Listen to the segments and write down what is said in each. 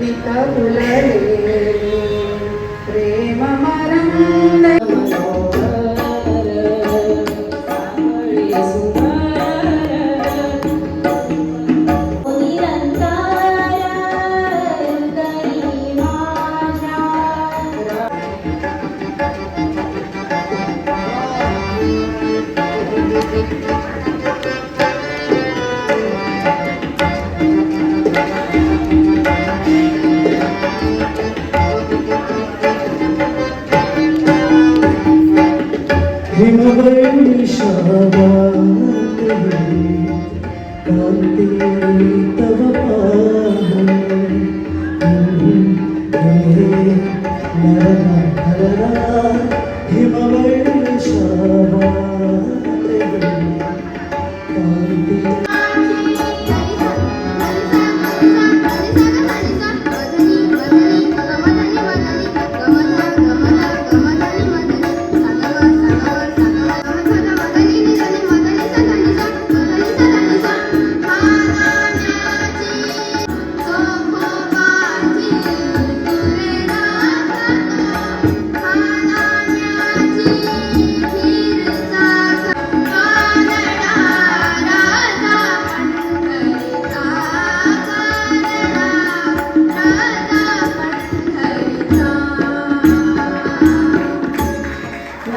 Rita, Lula, Lenine, Lenine. la la la la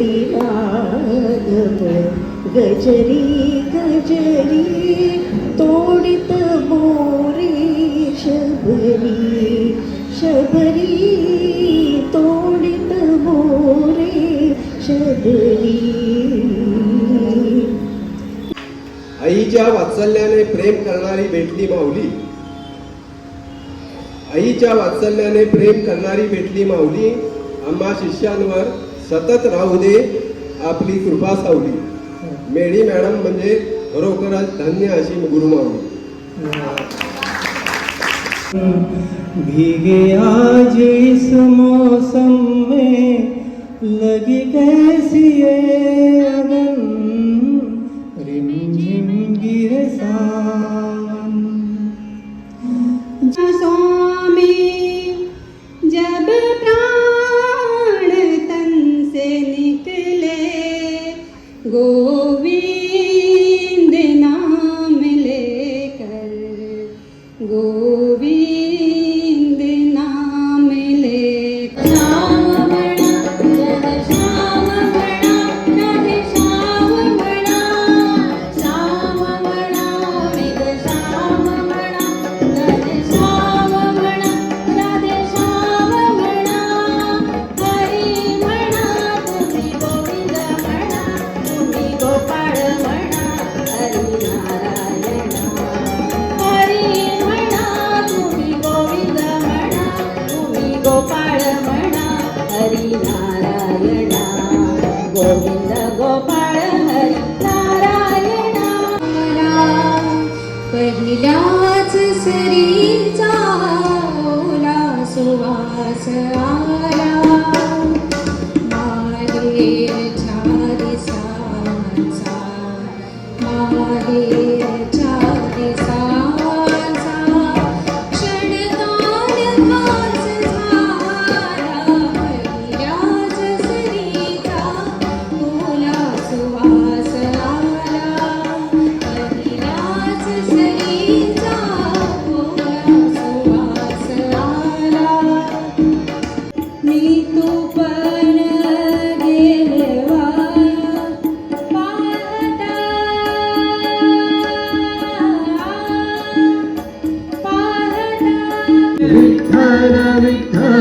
तिला गजरी गजरी तोडित बोरे शबरी शबरी तोडित बोरे शबरी. आईच्या वात्सल्याने प्रेम करणारी भेटली माऊली. आईच्या वात्सल्याने प्रेम करणारी भेटली माऊली आम्हा शिष्यांवर सतत राहू दे आपली कृपा सावली. मेडी मॅडम म्हणजे खरोखरच धन्य अशी गुरुमाऊली भीगे आज इस मौसम में लगी कैसी अगन नारायणा गोविंद गोपाळ हरी नारायणा. पहिल्याच सरीचा ओला सुवास आला. माहेरच्या दिसांचा माहेरच्या விட்டா